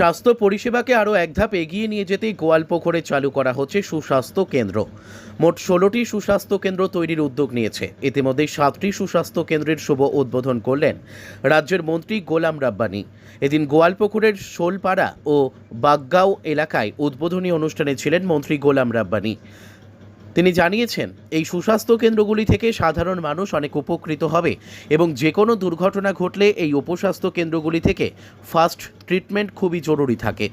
স্বাস্থ্য পরিষেবাকে আরও এক ধাপ এগিয়ে নিয়ে যেতেই গোয়ালপোখরে চালু করা হচ্ছে সুস্বাস্থ্য কেন্দ্র। মোট ষোলোটি সুস্বাস্থ্য কেন্দ্র তৈরির উদ্যোগ নিয়েছে। ইতিমধ্যে সাতটি সুস্বাস্থ্য কেন্দ্রের শুভ উদ্বোধন করলেন রাজ্যের মন্ত্রী গোলাম রাব্বানি। এদিন গোয়ালপুকুরের শোলপাড়া ও বাগগাঁও এলাকায় উদ্বোধনী অনুষ্ঠানে ছিলেন মন্ত্রী গোলাম রাব্বানি। তিনি জানিয়েছেন, এই সুস্বাস্থ্য কেন্দ্রগুলি থেকে সাধারণ মানুষ অনেক উপকৃত হবে এবং যে কোনো দুর্ঘটনা ঘটলে এই উপস্বাস্থ্য কেন্দ্রগুলি থেকে ফাস্ট ট্রিটমেন্ট খুবই জরুরি থাকে।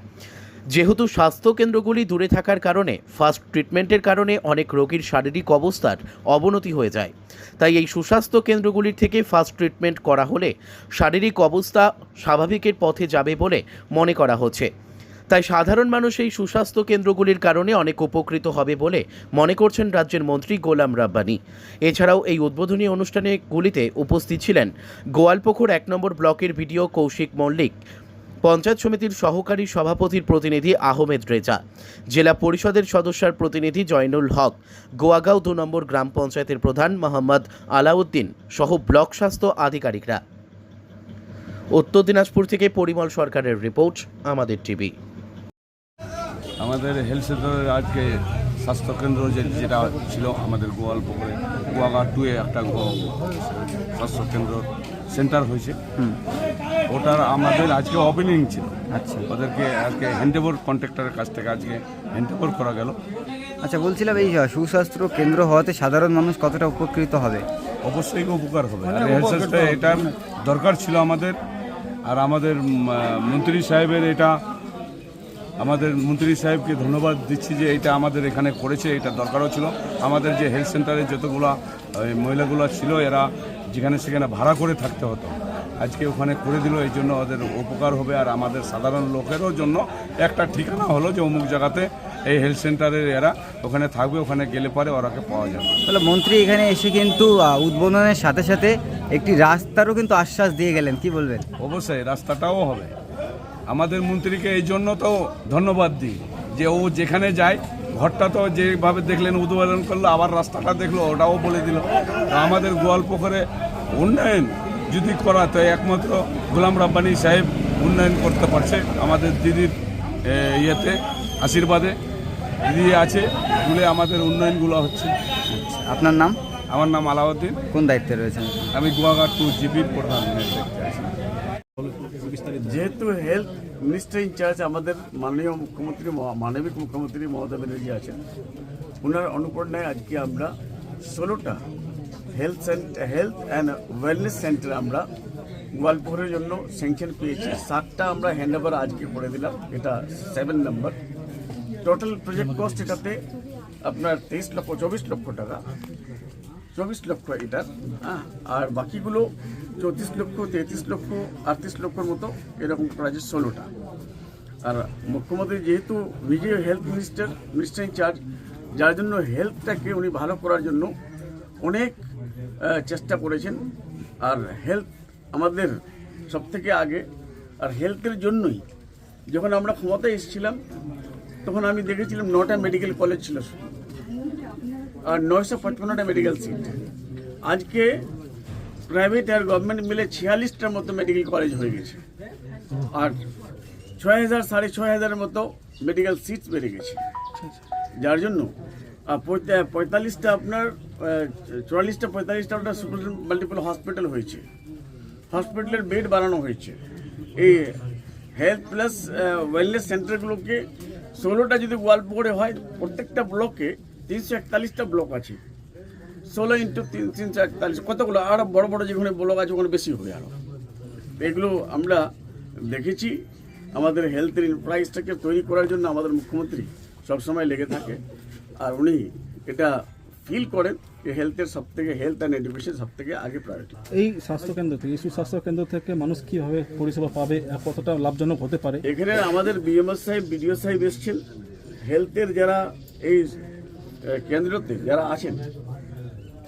যেহেতু স্বাস্থ্য কেন্দ্রগুলি দূরে থাকার কারণে ফাস্ট ট্রিটমেন্টের কারণে অনেক রোগীর শারীরিক অবস্থার অবনতি হয়ে যায়। তাই এই সুস্বাস্থ্য কেন্দ্রগুলির থেকে ফাস্ট ট্রিটমেন্ট করা হলে শারীরিক অবস্থা স্বাভাবিকের পথে যাবে বলে মনে করা হচ্ছে। তাই সাধারণ মানুষ এই সুস্বাস্থ্য কেন্দ্রগুলির কারণে অনেক উপকৃত হবে বলে মনে করছেন রাজ্যের মন্ত্রী গোলাম রাব্বানি। এছাড়াও এই উদ্বোধনী অনুষ্ঠানে গুলিতে উপস্থিত ছিলেন গোয়ালপুকুর এক নম্বর ব্লকের ভিডিও কৌশিক মল্লিক, পঞ্চায়েত সমিতির সহকারী সভাপতির প্রতিনিধি আহমেদ রেজা, জেলা পরিষদের সদস্যার প্রতিনিধি জয়নুল হক, গোয়াগাঁও দু নম্বর গ্রাম পঞ্চায়েতের প্রধান মোহাম্মদ আলাউদ্দিন সহ ব্লক স্বাস্থ্য আধিকারিকরা। উত্তর দিনাজপুর থেকে পরিমল সরকারের রিপোর্ট, আমাদের টিভি। আমাদের হেলথ সেন্টারের আজকে স্বাস্থ্যকেন্দ্র যে যেটা ছিল আমাদের গোয়ালপুকুরে গোয়াঘাট টুয়ে একটা গো- স্বাস্থ্যকেন্দ্র সেন্টার হয়েছে। ওটার আমাদের আজকে ওপেনিং ছিল। আচ্ছা। ওদেরকে আজকে হ্যান্ডওভার কন্ট্রাক্টরের কাছ থেকে আজকে হ্যান্ডওভার করা গেল। আচ্ছা বলছিলাম এই সুস্বাস্থ্য কেন্দ্র হওয়াতে সাধারণ মানুষ কতটা উপকৃত হবে? অবশ্যই উপকার হবে। আর সেন্টারে এটার দরকার ছিল আমাদের। আর আমাদের মন্ত্রী সাহেবের এটা আমাদের মন্ত্রী সাহেবকে ধন্যবাদ দিচ্ছি যে এটা আমাদের এখানে করেছে এটা দরকারও ছিল। আমাদের যে হেলথ সেন্টারে যতগুলা মহিলাগুলো ছিল এরা যেখানে সেখানে ভাড়া করে থাকতে হতো। আজকে ওখানে করে দিল এই জন্য ওদের উপকার হবে। আর আমাদের সাধারণ লোকেরও জন্য একটা ঠিকানা হলো যে অমুক জায়গাতে এই হেলথ সেন্টারের এরা ওখানে থাকবে ওখানে গেলে পরে ওরাকে পাওয়া যাবে। তাহলে মন্ত্রী এখানে এসে কিন্তু উদ্বোধনের সাথে সাথে একটি রাস্তারও কিন্তু আশ্বাস দিয়ে গেলেন কি বলবেন? অবশ্যই রাস্তাটাও হবে। আমাদের মন্ত্রীকে এই জন্য তো ধন্যবাদ দিই। যে ও যেখানে যায় ঘরটা তো যেভাবে দেখলেন উদ্বোধন করল আবার রাস্তাটা দেখল ওটাও বলে দিল। আমাদের গোয়ালপুকুরে উন্নয়ন যদি করা তো একমাত্র গোলাম রাব্বানি সাহেব উন্নয়ন করতে পারছে আমাদের দিদির ইয়েতে আশীর্বাদে। দিদি আছে বলে আমাদের উন্নয়নগুলো হচ্ছে। আপনার নাম? আমার নাম আলাউদ্দিন। কোন দায়িত্বে রয়েছেন? আমি গুয়াঘাট টু জিপির প্রধান। আছি যেহেতু হেলথ মিনিস্টার ইনচার্জ আমাদের মাননীয় মুখ্যমন্ত্রী মানবিক মুখ্যমন্ত্রী মমতা ব্যানার্জি আছেন। ওনার অনুপ্রেরণায় আজকে আমরা ষোলোটা health centre health and wellness centre আমরা গোয়ালপুরের জন্য স্যাংশন পেয়েছি। সাতটা আমরা হ্যান্ড ওভার আজকে করে দিলাম। এটা seven number total project cost এটাতে আপনার তেইশ লক্ষ, চব্বিশ লক্ষ টাকা। চব্বিশ লক্ষ এটার হ্যাঁ আর বাকিগুলো চৌত্রিশ লক্ষ তেত্রিশ লক্ষ আটত্রিশ লক্ষর মতো এরকম প্রাইজের ষোলোটা। আর মুখ্যমন্ত্রী যেহেতু নিজে হেলথ মিনিস্টার মিনিস্টার ইনচার্জ যার জন্য হেলথটাকে উনি ভালো করার জন্য অনেক চেষ্টা করেছেন। আর হেলথ আমাদের সব থেকে আগে। আর হেলথের জন্যই যখন আমরা ক্ষমতায় এসেছিলাম তখন আমি দেখেছিলাম নটা মেডিকেল কলেজ ছিল। আর নয়শো পঁচপন্নটা মেডিকেল সিট আজকে প্রাইভেট আর গভর্নমেন্ট মিলে ছিয়াল্লিশটার মতো মেডিকেল কলেজ হয়ে গেছে। আর ছয় হাজার, সাড়ে ছয় হাজারের মতো মেডিকেল সিট বেড়ে গেছে। যার জন্য, আর পঁয়তাল্লিশটা আপনার চুয়াল্লিশটা, পঁয়তাল্লিশটা আপনার সুপার মাল্টিপল হসপিটাল হয়েছে। হসপিটালের বেড বাড়ানো হয়েছে। এই হেলথ প্লাস ওয়েলনেস সেন্টারগুলোকে ষোলোটা যদি গোয়ালপুরে হয়, প্রত্যেকটা ব্লকে তিনশো একতাল্লিশটা ব্লক আছে। ষোলো ইন্টু তিন তিনশো একতাল্লিশ কতগুলো? আরও বড় বড় যেখানে ব্লক আছে ওখানে বেশি হবে আরও এগুলো আমরা দেখেছি। আমাদের হেলথের ইনফ্রাস্ট্রাকচার তৈরি করার জন্য আমাদের মুখ্যমন্ত্রী সবসময় লেগে থাকে। আর উনি এটা ফিল করেন যে হেলথের সব থেকে হেলথ অ্যান্ড এডুকেশন সব থেকে আগে প্রায়োরিটি এই স্বাস্থ্যকেন্দ্র থেকে এই সুস্বাস্থ্য কেন্দ্র থেকে মানুষ কীভাবে পরিষেবা পাবে কতটা লাভজনক হতে পারে? এখানে আমাদের বিএমএস সাহেব বিডিও সাহেব এসছেন। হেলথের যারা এই কেন্দ্রতে যারা আছেন,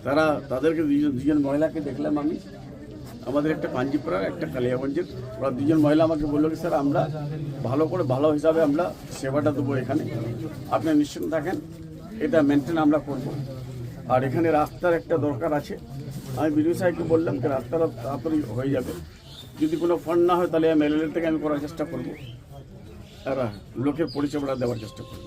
তারা তাদেরকে দুজন দুজন মহিলাকে দেখলাম আমি। আমাদের একটা কাঞ্জিপুরার, একটা কালিয়াগঞ্জের। ওরা দুজন মহিলা আমাকে বলল কি, স্যার, আমরা ভালো করে, ভালো হিসাবে আমরা সেবাটা দেবো এখানে। আপনি নিশ্চিন্ত থাকেন, এটা মেনটেন আমরা করব। আর এখানে রাস্তার একটা দরকার আছে। আমি বিডিও সাহেবকে বললাম যে, রাস্তাটা তাড়াতাড়ি হয়ে যাবে। যদি কোনো ফান্ড না হয়, তাহলে এমএলএ থেকে আমি করার চেষ্টা করব। আর লোকের পরিষেবাটা দেওয়ার চেষ্টা করব